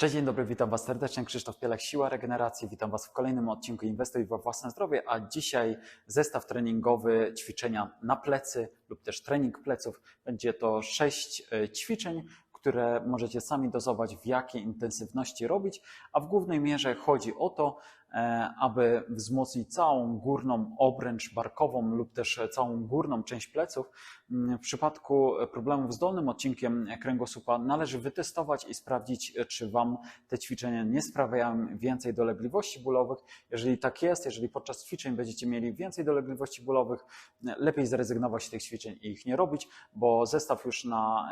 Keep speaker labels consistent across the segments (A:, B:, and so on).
A: Cześć, dzień dobry, witam Was serdecznie. Krzysztof Pielek, Siła Regeneracji. Witam Was w kolejnym odcinku Inwestuj we własne zdrowie, a dzisiaj zestaw treningowy ćwiczenia na plecy lub też trening pleców. Będzie to sześć e, ćwiczeń, które możecie sami dozować, w jakiej intensywności robić, a w głównej mierze chodzi o to, aby wzmocnić całą górną obręcz barkową lub też całą górną część pleców. Mm, W przypadku problemów z dolnym odcinkiem kręgosłupa należy wytestować i sprawdzić, czy Wam te ćwiczenia nie sprawiają więcej dolegliwości bólowych. Jeżeli tak jest, jeżeli podczas ćwiczeń będziecie mieli więcej dolegliwości bólowych, lepiej zrezygnować z tych ćwiczeń i ich nie robić, bo zestaw już na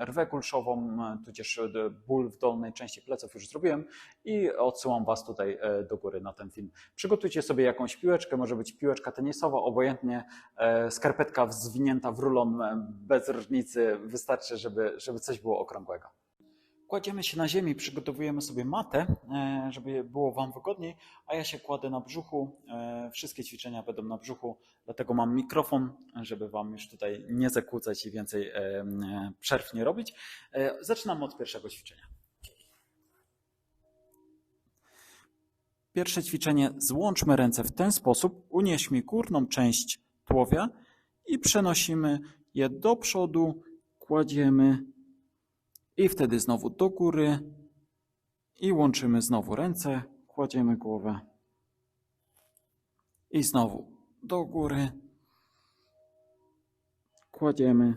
A: rwę kulszową, e, tudzież e, ból w dolnej części pleców już zrobiłem i odsyłam Was tutaj e, do góry na ten film. Przygotujcie sobie jakąś piłeczkę, może być piłeczka tenisowa, obojętnie e, skarpetka zwinięta w rulon e, bez różnicy, wystarczy, żeby, żeby coś było okrągłego. Kładziemy się na ziemi, przygotowujemy sobie matę, e, żeby było Wam wygodniej, a ja się kładę na brzuchu. Wszystkie ćwiczenia będą na brzuchu, dlatego mam mikrofon, żeby Wam już tutaj nie zakłócać i więcej przerw nie robić. Zaczynamy od pierwszego ćwiczenia. Pierwsze ćwiczenie. Złączmy ręce w ten sposób. Unieśmy górną część tułowia i przenosimy je do przodu, kładziemy i wtedy znowu do góry i łączymy znowu ręce, kładziemy głowę i znowu do góry, kładziemy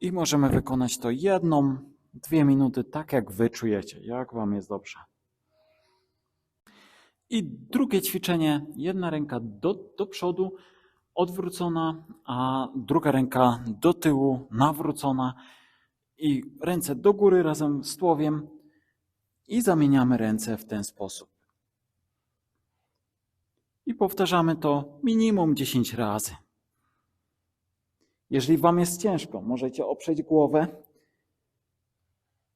A: i możemy wykonać to jedną, dwie minuty, tak jak wy czujecie, jak wam jest dobrze. I drugie ćwiczenie, jedna ręka do, do przodu, odwrócona, a druga ręka do tyłu, nawrócona i ręce do góry razem z tułowiem i zamieniamy ręce w ten sposób. I powtarzamy to minimum 10 razy. Jeżeli Wam jest ciężko, możecie oprzeć głowę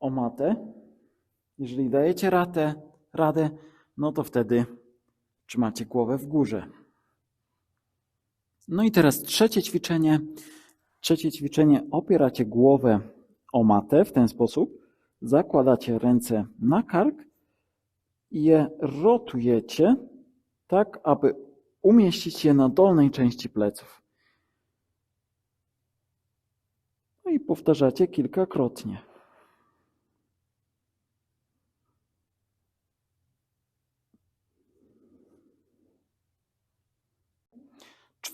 A: o matę. Jeżeli dajecie radę, radę, no to wtedy trzymacie głowę w górze. No i teraz trzecie ćwiczenie. Trzecie ćwiczenie opieracie głowę o matę w ten sposób. Zakładacie ręce na kark i je rotujecie tak, aby umieścić je na dolnej części pleców. No i powtarzacie kilkakrotnie.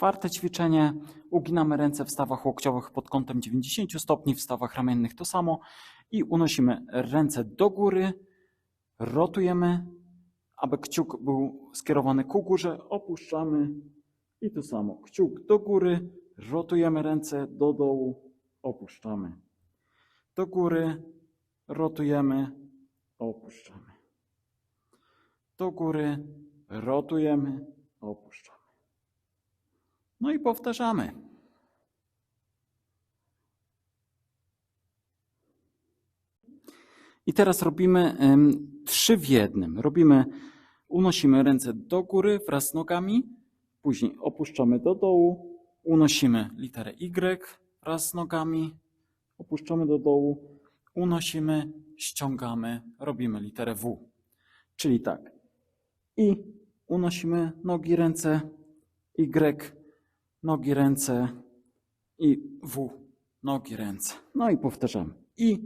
A: Czwarte ćwiczenie. Uginamy ręce w stawach łokciowych pod kątem 90 stopni, w stawach ramiennych to samo i unosimy ręce do góry, rotujemy, aby kciuk był skierowany ku górze, opuszczamy i to samo. Kciuk do góry, rotujemy ręce do dołu, opuszczamy. Do góry, rotujemy, opuszczamy. Do góry, rotujemy, opuszczamy. No i powtarzamy. I teraz robimy trzy w jednym. Robimy, unosimy ręce do góry wraz z nogami, później opuszczamy do dołu, unosimy literę Y wraz z nogami, opuszczamy do dołu, unosimy, ściągamy, robimy literę W. Czyli tak. I unosimy nogi, ręce, Y, nogi, ręce i W, nogi, ręce. No i powtarzamy. I,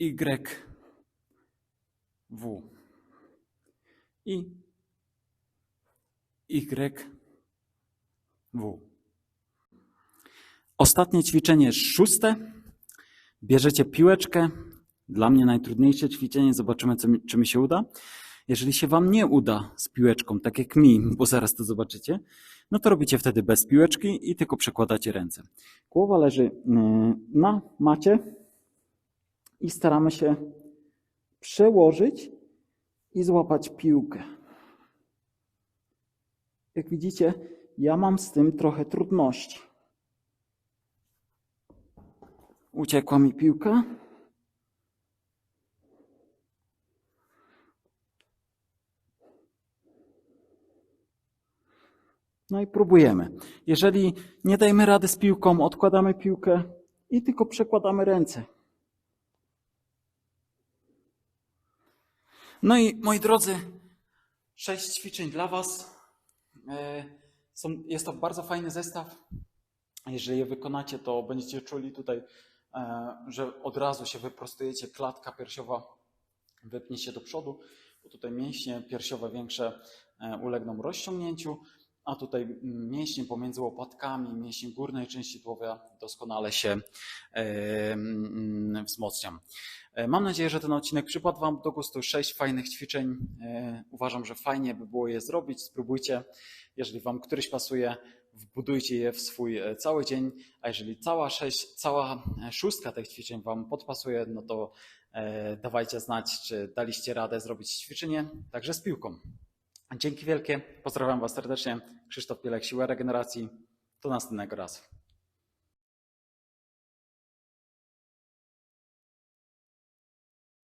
A: Y, W. I, Y, W. Ostatnie ćwiczenie szóste. Bierzecie piłeczkę. Dla mnie najtrudniejsze ćwiczenie. Zobaczymy, co mi, czy mi się uda. Jeżeli się Wam nie uda z piłeczką, tak jak mi, bo zaraz to zobaczycie, no to robicie wtedy bez piłeczki i tylko przekładacie ręce. Głowa leży y, na macie i staramy się przełożyć i złapać piłkę. Jak widzicie, ja mam z tym trochę trudności. Uciekła mi piłka. No i próbujemy. Jeżeli nie dajemy rady z piłką, odkładamy piłkę i tylko przekładamy ręce. No i moi drodzy, sześć ćwiczeń dla Was. E, jest to bardzo fajny zestaw. Jeżeli je wykonacie, to będziecie czuli tutaj, e, że od razu się wyprostujecie, klatka piersiowa wypnie się do przodu, bo tutaj mięśnie piersiowe większe e, ulegną rozciągnięciu a tutaj mięśnie pomiędzy łopatkami, mięśnie górnej części tułowia doskonale się wzmocnią. E, Mam nadzieję, że ten odcinek przypadł Wam do gustu. Sześć fajnych ćwiczeń. E, Uważam, że fajnie by było je zrobić. Spróbujcie. Jeżeli Wam któryś pasuje, wbudujcie je w swój e, cały dzień. A jeżeli cała, sześć, cała szóstka tych ćwiczeń Wam podpasuje, no to dawajcie znać, czy daliście radę zrobić ćwiczenie także z piłką. Dzięki wielkie. Pozdrawiam Was serdecznie. Krzysztof Pielek, Siła Regeneracji. Do następnego razu.